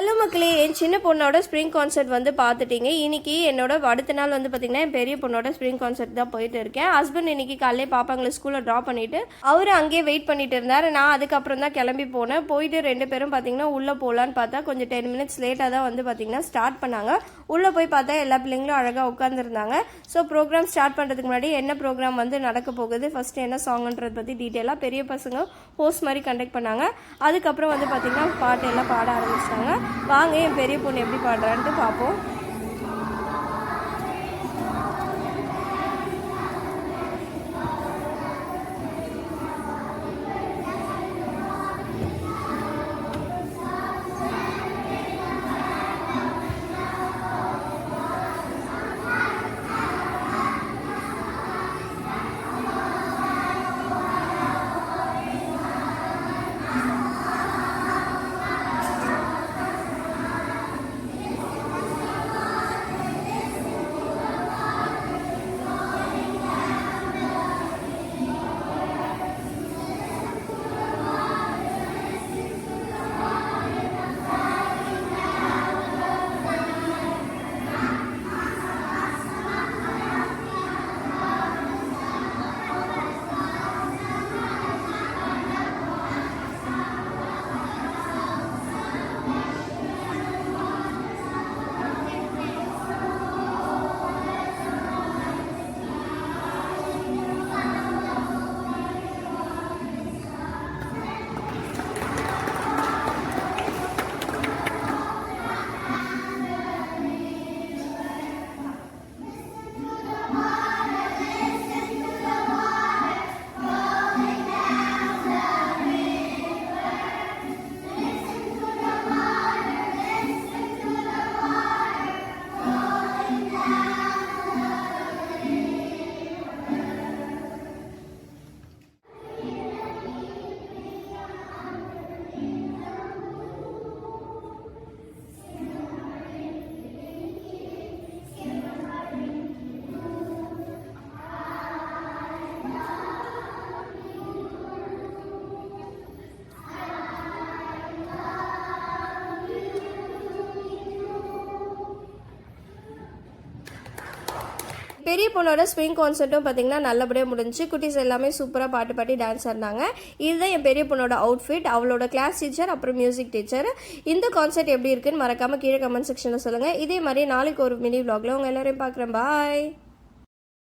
Hello மக்களே என் சின்ன பொண்ணோட ஸ்ப்ரிங் கான்சர்ட் வந்து பார்த்துட்டீங்க. இன்னைக்கு என்னோட அடுத்த நாள் வந்து பார்த்தீங்கன்னா என் பெரிய பொண்ணோட ஸ்ப்ரிங் கான்சர்ட் தான் போயிட்டு இருக்கேன். ஹஸ்பண்ட் இன்னைக்கு காலையிலே பாப்பாங்களை ஸ்கூலில் ட்ராப் பண்ணிட்டு அவர் அங்கேயே வெயிட் பண்ணிட்டு இருந்தார். நான் அதுக்கப்புறம் தான் கிளம்பி போனேன். போயிட்டு ரெண்டு பேரும் பார்த்தீங்கன்னா உள்ளே போகலான்னு பார்த்தா கொஞ்சம் டென் மினிட்ஸ் லேட்டாக தான் வந்து பார்த்தீங்கன்னா ஸ்டார்ட் பண்ணாங்க. உள்ளே போய் பார்த்தா எல்லா பிள்ளைங்களும் அழகாக உட்காந்துருந்தாங்க ஸோ ப்ரோக்ராம் ஸ்டார்ட் பண்ணுறதுக்கு முன்னாடி என்ன ப்ரோக்ராம் வந்து நடக்க போகுது? ஃபஸ்ட்டு என்ன சாங்ன்றதை பற்றி டீட்டெயிலாக பெரிய பசங்க ஹோஸ்ட் மாதிரி கண்டக்ட் பண்ணாங்க. அதுக்கப்புறம் வந்து பார்த்தீங்கன்னா பாட்டு எல்லாம் பாட ஆரம்பிச்சிட்டாங்க. வாங்க என் பெரிய பொண்ணு எப்படி பாடுறான்ட்டு பார்ப்போம் பெரிய பொண்ணோட ஸ்விங் கான்சர்ட்டும் பார்த்தீங்கன்னா நல்லபடியாக முடிஞ்சு குட்டீஸ் எல்லாமே சூப்பராக பாட்டு பாடி டான்ஸ் ஆடினாங்க. இதுதான் என் பெரிய பொண்ணோட அவுட்ஃபிட் அவளோட கிளாஸ் டீச்சர் அப்புறம் மியூசிக் டீச்சர் இந்த கான்சர்ட் எப்படி இருக்குன்னு மறக்காமல் கீழே கமெண்ட் செக்ஷனில் சொல்லுங்கள் இதே மாதிரி நாளைக்கு ஒரு மினி vlogல உங்கள் எல்லோரையும் பார்க்குறேன் பாய்